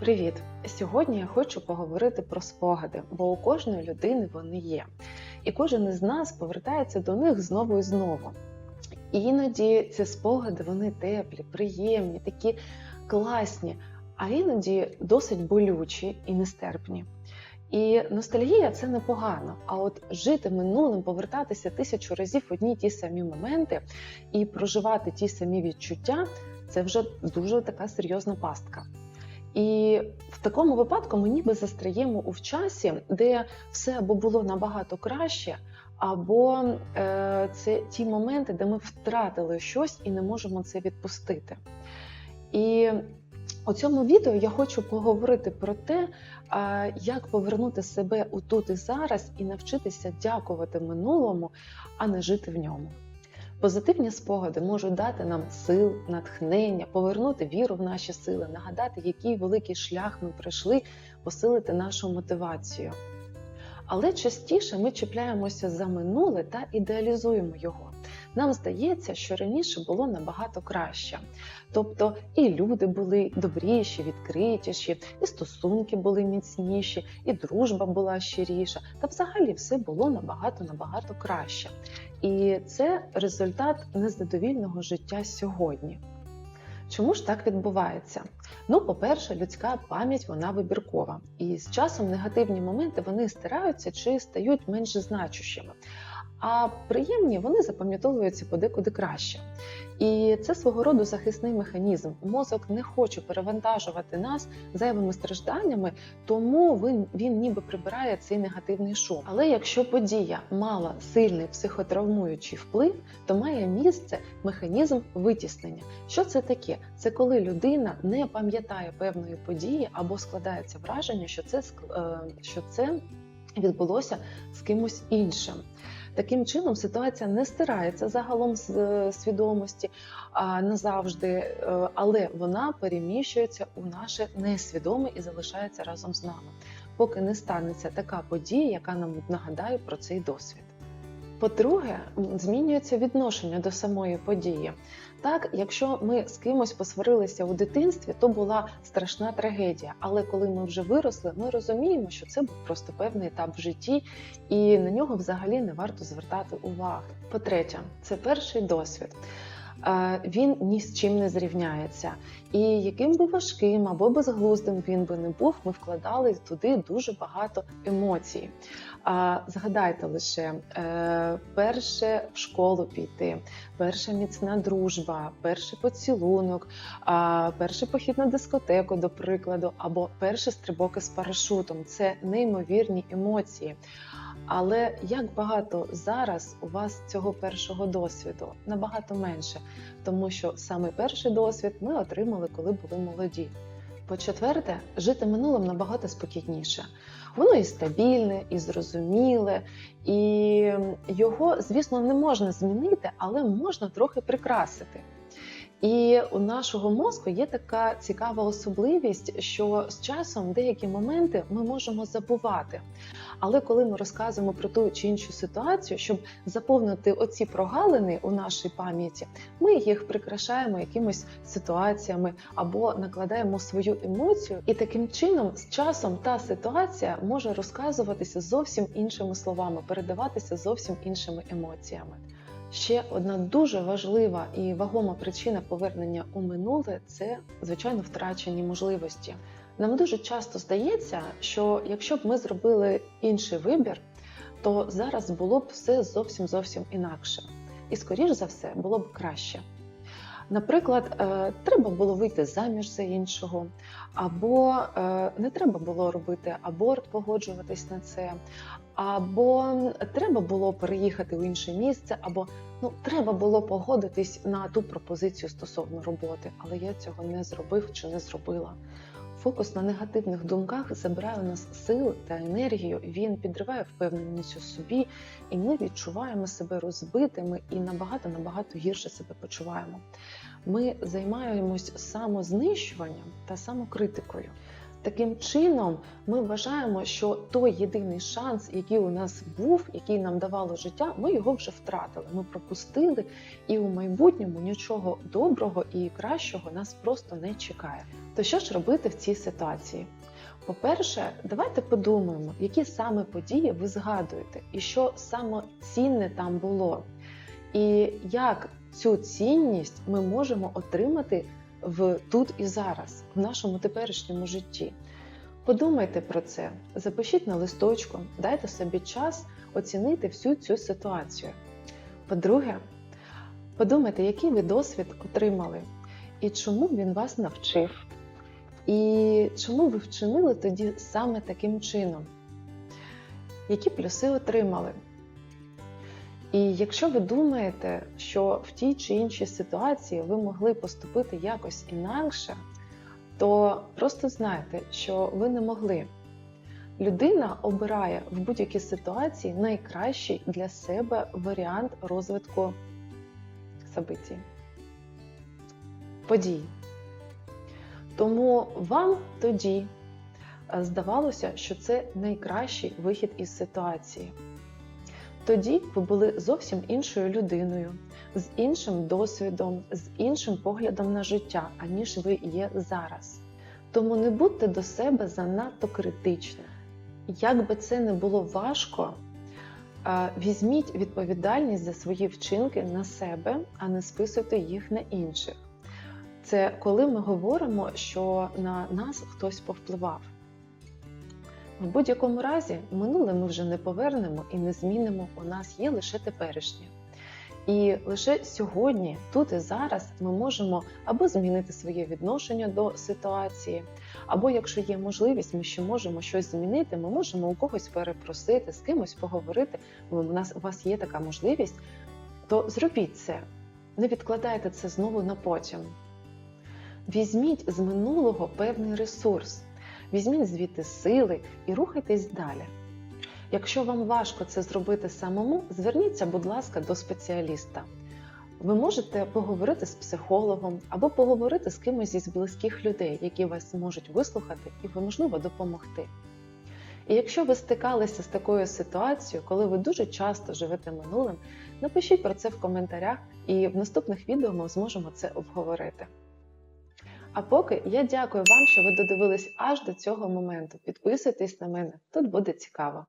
Привіт! Сьогодні я хочу поговорити про спогади, бо у кожної людини вони є. І кожен із нас повертається до них знову і знову. І іноді ці спогади вони теплі, приємні, такі класні, а іноді досить болючі і нестерпні. І ностальгія це непогано. А от жити минулим, повертатися тисячу разів в одні ті самі моменти і проживати ті самі відчуття це вже дуже така серйозна пастка. І в такому випадку ми ніби застряємо у часі, де все або було набагато краще, або е, це ті моменти, де ми втратили щось і не можемо це відпустити. І у цьому відео я хочу поговорити про те, е, як повернути себе у тут і зараз і навчитися дякувати минулому, а не жити в ньому. Позитивні спогади можуть дати нам сил, натхнення, повернути віру в наші сили, нагадати, який великий шлях ми пройшли, посилити нашу мотивацію. Але частіше ми чіпляємося за минуле та ідеалізуємо його. Нам здається, що раніше було набагато краще. Тобто і люди були добріші, відкритіші, і стосунки були міцніші, і дружба була щиріша, та взагалі все було набагато набагато краще. І це результат незадовільного життя сьогодні. Чому ж так відбувається? Ну, по-перше, людська пам'ять вона вибіркова, і з часом негативні моменти вони стираються чи стають менш значущими. А приємні вони запам'ятовуються подекуди краще. І це свого роду захисний механізм. Мозок не хоче перевантажувати нас зайвими стражданнями, тому він, він ніби прибирає цей негативний шум. Але якщо подія мала сильний психотравмуючий вплив, то має місце механізм витіснення. Що це таке? Це коли людина не пам'ятає певної події або складається враження, що це, е, що це відбулося з кимось іншим. Таким чином ситуація не стирається загалом з е, свідомості а, назавжди, е, але вона переміщується у наше несвідоме і залишається разом з нами, поки не станеться така подія, яка нам нагадає про цей досвід. По-друге, змінюється відношення до самої події. Так, якщо ми з кимось посварилися у дитинстві, то була страшна трагедія. Але коли ми вже виросли, ми розуміємо, що це був просто певний етап в житті, і на нього взагалі не варто звертати уваги. По-третє, це перший досвід. Він ні з чим не зрівняється. І яким би важким або безглуздим він би не був, ми вкладали туди дуже багато емоцій. Згадайте лише е, перше в школу піти, перша міцна дружба, перший поцілунок, перший похід на дискотеку, до прикладу, або перший стрибок із парашутом це неймовірні емоції. Але як багато зараз у вас цього першого досвіду? Набагато менше, тому що саме перший досвід ми отримали, коли були молоді. По-четверте, жити минулим набагато спокійніше. Воно і стабільне, і зрозуміле, і його, звісно, не можна змінити, але можна трохи прикрасити. І у нашого мозку є така цікава особливість, що з часом деякі моменти ми можемо забувати. Але коли ми розказуємо про ту чи іншу ситуацію, щоб заповнити оці прогалини у нашій пам'яті, ми їх прикрашаємо якимись ситуаціями або накладаємо свою емоцію, і таким чином з часом та ситуація може розказуватися зовсім іншими словами, передаватися зовсім іншими емоціями. Ще одна дуже важлива і вагома причина повернення у минуле це, звичайно, втрачені можливості. Нам дуже часто здається, що якщо б ми зробили інший вибір, то зараз було б все зовсім зовсім інакше. І, скоріш за все, було б краще. Наприклад, е, треба було вийти заміж за іншого, або е, не треба було робити аборт, погоджуватись на це, або треба було переїхати в інше місце, або ну треба було погодитись на ту пропозицію стосовно роботи, але я цього не зробив чи не зробила. Фокус на негативних думках забирає у нас сили та енергію, він підриває впевненість у собі, і ми відчуваємо себе розбитими і набагато набагато гірше себе почуваємо. Ми займаємось самознищуванням та самокритикою. Таким чином, ми вважаємо, що той єдиний шанс, який у нас був, який нам давало життя, ми його вже втратили. Ми пропустили, і у майбутньому нічого доброго і кращого нас просто не чекає. То що ж робити в цій ситуації? По-перше, давайте подумаємо, які саме події ви згадуєте, і що саме цінне там було, і як цю цінність ми можемо отримати в тут і зараз, в нашому теперішньому житті. Подумайте про це, запишіть на листочку, дайте собі час оцінити всю цю ситуацію. По-друге, подумайте, який ви досвід отримали, і чому він вас навчив, і чому ви вчинили тоді саме таким чином, які плюси отримали. І якщо ви думаєте, що в тій чи іншій ситуації ви могли поступити якось інакше, то просто знайте, що ви не могли. Людина обирає в будь-якій ситуації найкращий для себе варіант розвитку событий, подій. Тому вам тоді е, здавалося, що це найкращий вихід із ситуації. Тоді ви були зовсім іншою людиною, з іншим досвідом, з іншим поглядом на життя, аніж ви є зараз. Тому не будьте до себе занадто критичними. Як би це не було важко, візьміть відповідальність за свої вчинки на себе, а не списуйте їх на інших. Це коли ми говоримо, що на нас хтось повпливав. В будь-якому разі, минуле ми вже не повернемо і не змінимо. У нас є лише теперішнє. І лише сьогодні, тут і зараз, ми можемо або змінити своє відношення до ситуації, або якщо є можливість, ми ще можемо щось змінити. Ми можемо у когось перепросити, з кимось поговорити. У нас у вас є така можливість, то зробіть це. Не відкладайте це знову на потім. Візьміть з минулого певний ресурс. Візьміть звідти сили і рухайтесь далі. Якщо вам важко це зробити самому, зверніться, будь ласка, до спеціаліста. Ви можете поговорити з психологом або поговорити з кимось із близьких людей, які вас можуть вислухати і, можливо, допомогти. І якщо ви стикалися з такою ситуацією, коли ви дуже часто живете минулим, напишіть про це в коментарях, і в наступних відео ми зможемо це обговорити. А поки я дякую вам, що ви додивились аж до цього моменту. Підписуйтесь на мене, тут буде цікаво.